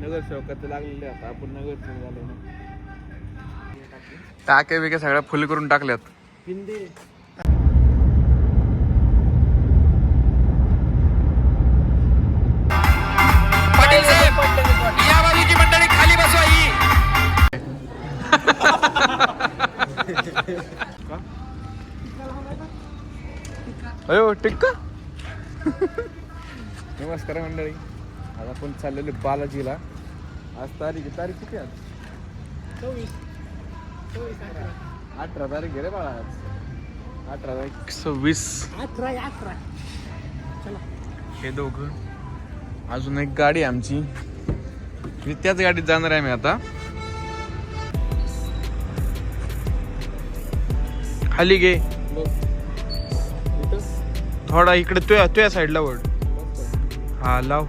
नगरसेवकाचं लागलेले आता. आपण नगरसेवक झालो ना. टाके बिके सगळ्या फुल करून टाकल्यात. पिंदे. अयो टिक्का. नमस्कार मंडळी. आज आपण चाललेलो बालाजीला. आज तारीख तारीख किती आज? अठरा तारीख आहे रे बाळा आज. अठरा तारीख. सव्वीस हे दोघं. अजून एक गाडी आहे आमची. मी त्याच गाडीत जाणार आहे मी आता. खाली गे थोडा इकडे तुया तुया साईडला वळ. मस्त. हा लाव.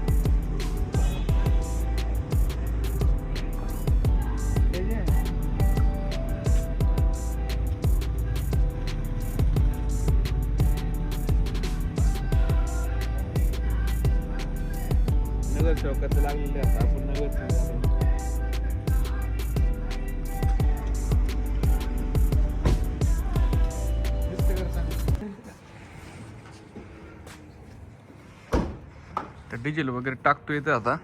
नगरसेवकाचं लागलेले आता आपण तर डिझेल वगैरे टाकतो इथे आता.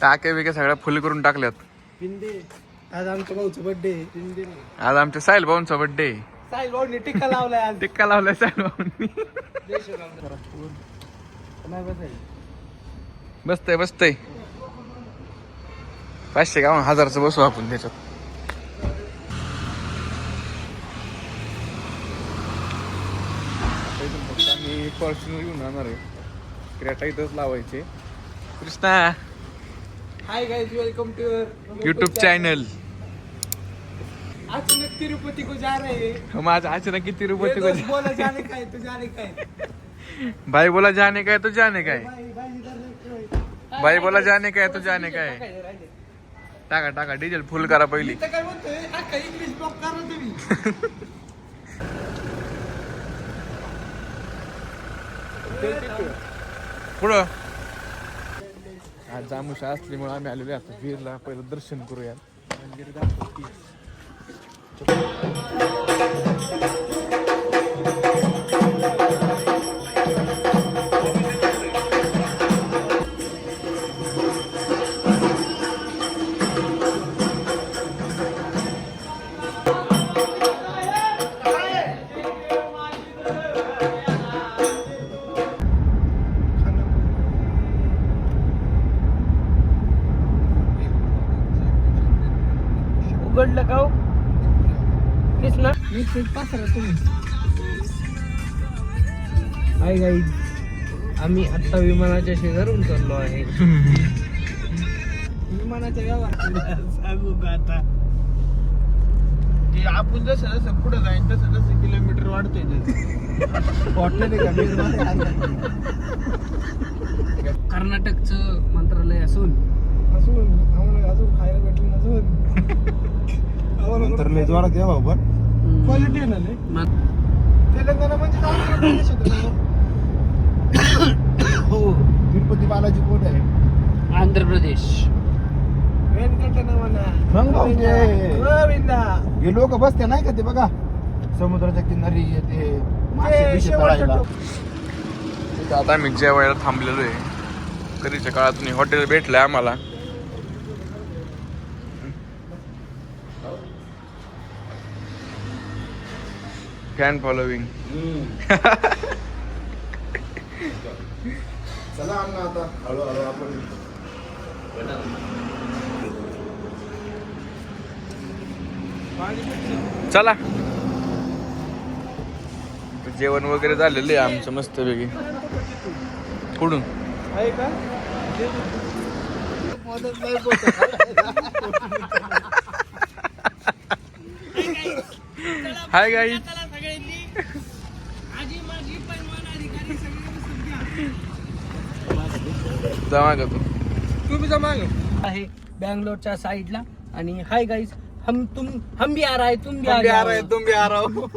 टाके बिके सगळ्या फुल करून टाकल्यात. आज आमच्या भाऊचा बर्थडे आज आमच्या साहिल भाऊंचा बर्थडे साहिल भाऊनी टिक्का लावलाय आज. टिक्का लावलाय साहिल भाऊंनी. नाही बसतय बसतय. पाचशे का हजारचं बसू आपण त्याच्यात. फक्त आम्ही फॉर्च्युनर घेऊन जाणार आहे. क्रेटा इथंच लावायचे. Krishna. Hi guys welcome to YouTube channel आज मैं तिरुपति को जा रहे हैं. हम आज अचानक किती ये रुपये दोस्त बोला जाने का है तो जाने का है. भाई बोला जाने का है तो जाने का है. भाई बोला जाने का है तो जाने का है। टाका टाका डिझेल फुल करा पहिली। इथं काय म्हणतोय हा काही इंग्लिश ब्लॉक करा तुम्ही. पुढं. आज जामुषा असल्यामुळे आम्ही आलेलो आता वीरला पहिलं दर्शन करूया मंदिर उघडलं का हो? तुम्ही हाय गाई आम्ही आत्ता विमानाच्या शेजारून चाललो आहे विमानाच्या व्यवहार सांगू का आता? ते आपण जसं जसं पुढे जाईन तसं तसं किलोमीटर वाढतंय वाटलं नाही का? कर्नाटकचं मंत्रालय असून असून आम्हाला अजून खायला भेटलं नसून. नंतर लय जोरात या भाऊ पण क्वालिटी आहे ना लय. तेलंगणा म्हणजे आंध्र प्रदेश होतं. हो. तिरुपती बालाजी कोण आहे? आंध्र प्रदेश. मग भाऊ ते- गोविंदा. हे लोक बसते नाही का ते बघा? समुद्राच्या किनारी ते मासे ते बिशे शेवटचं तळायला. टोक. इथं आता आम्ही जेवायला थांबलेलो आहे. कधीच्या काळातून हॉटेल भेटलंय आम्हाला. फॅन फॉलोविंग चला अण्णा आता. हळूहळू आपण चला. जेवण वगैरे झालेलं आहे आमचं मस्त वेगळी कुठून. हाय गाई जमा का तू तुम्ही जमा आहे. आहे बँगलोरच्या साईडला. आणि हाय गाईज हम तुम हम भी आ रहा है तुम भी आ. रहे हो, तुम भी आ रहा हो।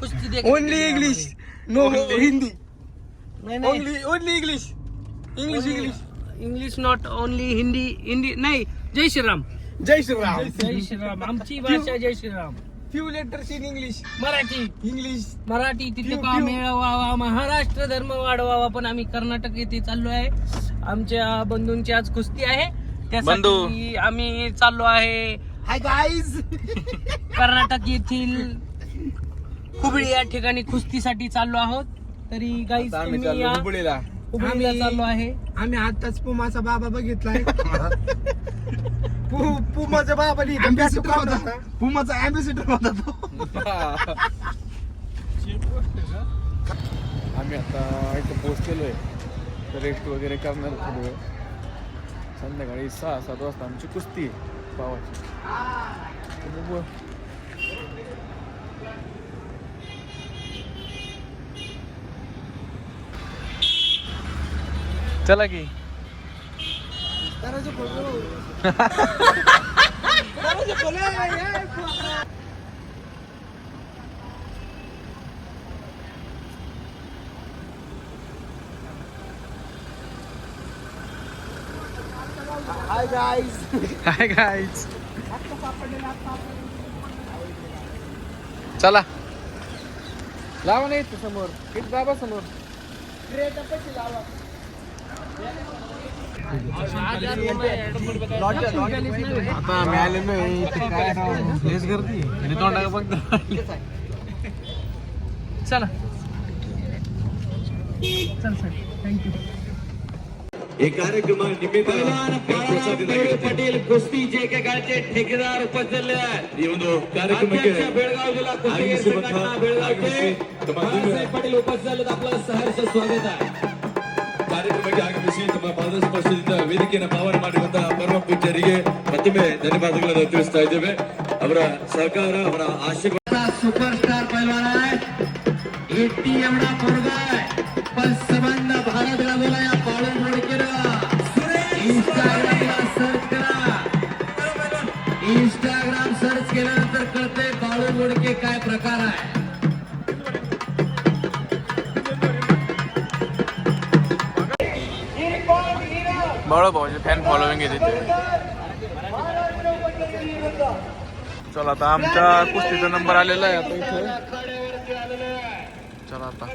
कुस्ती देखने ओनली इंग्लिश. नो हिंदी नाही नाही। Only only English English English English not only Hindi Hindi नाही जय श्रीराम जय श्रीराम जय श्रीराम आमची भाषा जय Shriram few letters in English Marathi. English Marathi तिथे का. मिळवावा महाराष्ट्र धर्म वाढवावा पण आम्ही कर्नाटक येथे चाललो आहे. आमच्या बंधूंची आज कुस्ती आहे. त्यासाठी आम्ही चाललो आहे. हाय गाईज कर्नाटक येथील हुबळी या ठिकाणी कुस्तीसाठी चाललो आहोत. तरी गाईस आता आम्ही तुम्ही चाललो या. हुबळीला. हुबळीला आम्ही- चाललो आहे. आम्ही आताच पुमाचा बाबा बघितलाय. पु- पुमाचा बाबा अँबॅसिडर होता. पुमाचा अँबॅसिडर होता तो. आम्ही आता इथं पोहोचलेलो आहे रेस्ट वगैरे करणार थोडी वेळ संध्याकाळी सहा सात वाजता आमची कुस्ती आहे. पावाची बघू. चला की. हाय गाईज हाय गाईज चला. लावा नाही इथं समोर. किती दाबा समोर. आता राव लेस गर्दी आणि तोंडा फक्त चला. चल सर थँक्यू ಈ ಕಾರ್ಯಕ್ರಮ ಪಟೇಲ್ ಕುಸ್ತಿ ಜೇಕೆ ಗಾಳ್ಚೆ ಠೇಕೆದಾರ್ ಉಪಸ್ಥಿತರಲ್ಲ ಈ ಒಂದು ಕಾರ್ಯಕ್ರಮಕ್ಕೆ ಪಟೇಲ್ ಉಪಸ್ಥಿತರಲ್ಲದ ಅಪ್ಪ ಸಹರ್ಷ ಸ್ವಾಗತ. ಕಾರ್ಯಕ್ರಮಕ್ಕೆ ಆಗಮಿಸಿ ತಮ್ಮ ಪಾದ ಸ್ಪರ್ಶದಿಂದ ವೇದಿಕೆಯನ್ನು ಪಾವನೆ ಮಾಡಿರುವಂತಹ ಪರಮ ಪೂಜ್ಯರಿಗೆ ಮತ್ತೊಮ್ಮೆ ಧನ್ಯವಾದಗಳನ್ನು ತಿಳಿಸ್ತಾ ಇದ್ದೇವೆ. ಅವರ ಸಹಕಾರ ಅವರ ಆಶೀರ್ವಾದ. ಸೂಪರ್ ಸ್ಟಾರ್ ಪೈಲ್ವಾನ मुडके काय प्रकार आहे? बाळू भाऊचे फॅन फॉलोविंग आहे तिथे. चला आता आमच्या कुस्तीचा नंबर आलेला आहे आता इथे. चला आता.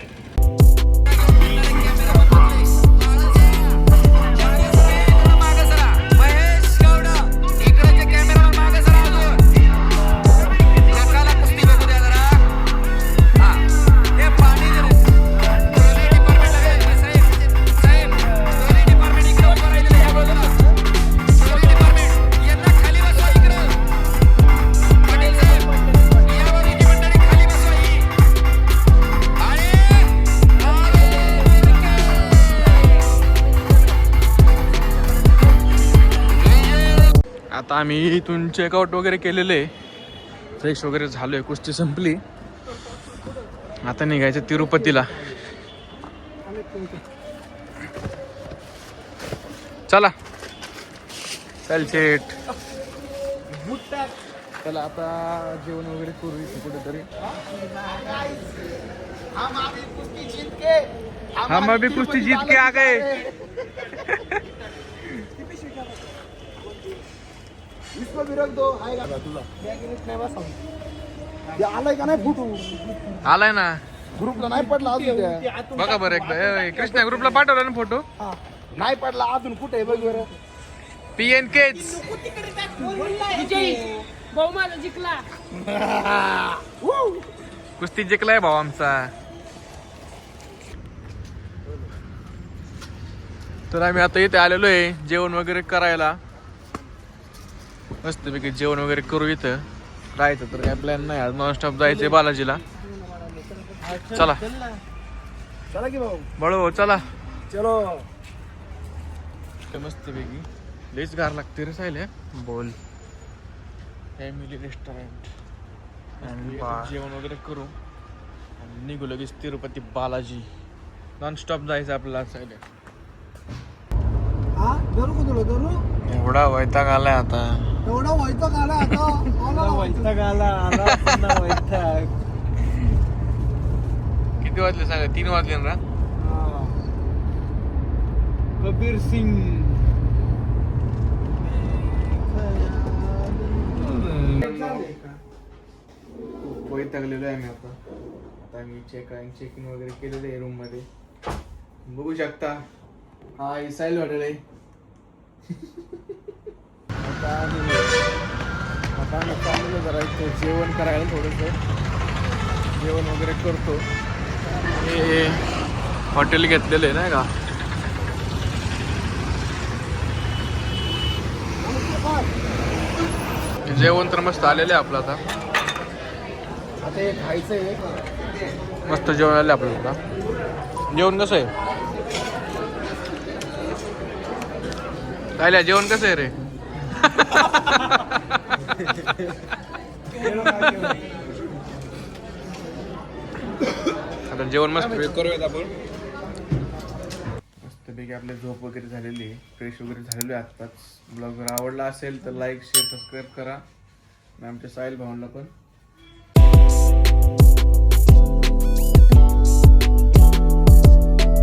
आम्ही इथून चेकआउट वगैरे केलेलं. आहे फ्रेश वगैरे झालो आहे कुस्ती संपली. आता निघायचं तिरुपतीला. चला. चल शेट चला आता जेवण वगैरे करू इथे कुठेतरी. हम अभी कुस्ती जीत के हम अभी कुस्ती जीत के आ गए। दो आएगा तुझा. ते आलाय का नाही फुटू? आलाय ना. ग्रुपला नाही पडला अजून. बघा बरं एकदा. ए, कृष्णा ग्रुपला पाठवला ना फोटो? हा. नाही पडला अजून. कुठे आहे? बघ बरं. पी एन केच विजयी बहुमान जिंकला. कुस्ती जिंकलाय भाऊ आमचा. तर आम्ही आता इथे आलेलो आहे जेवण वगैरे करायला. मस्तपैकी जेवण वगैरे करू इथं. राहायचं तर काय प्लॅन नाही. आज नॉनस्टॉप जायचंय बालाजीला. चला. चला की भाऊ. बळो चला. चलो. मस्तपैकी लईच गार लागते रे सायले. बोल. फॅमिली रेस्टॉरंट जेवण वगैरे करू. आणि निघू लगेच तिरुपती बालाजी. नॉनस्टॉप जायचं आपल्याला सायले. हा? एवढा वैताग आलाय आता. एवढा वैताग आला आता वैताग. आला वैताग. किती वाजले सांगा? तीन वाजले ना? कबीर सिंग. वैतागलेलो आहे मी आता. आता मी चेक चेक इन वगैरे केलेलं आहे रूममध्ये. बघू शकता. हा इसाईल हॉटेल आहे आता आता चाललेलो जरा जेवण करायला थोडंसं जेवण वगैरे करतो हे हॉटेल घेतलेलं आहे नाही का? जेवण तर मस्त आलेलं आहे आपलं आता. आता हे खायचं आहे. मस्त जेवण आलं आपल्याला आता. जेवण कसं आहे? काय जेवण कसं आहे रे? आता जेवण मस्त करूयात आपण? मस्तपैकी आपली झोप वगैरे झालेली आहे. फ्रेश वगैरे झालेलो आहे आत्ताच. ब्लॉग जर आवडला असेल तर लाईक शेअर सबस्क्राईब करा. आणि आमच्या साहिल भाऊंना पण.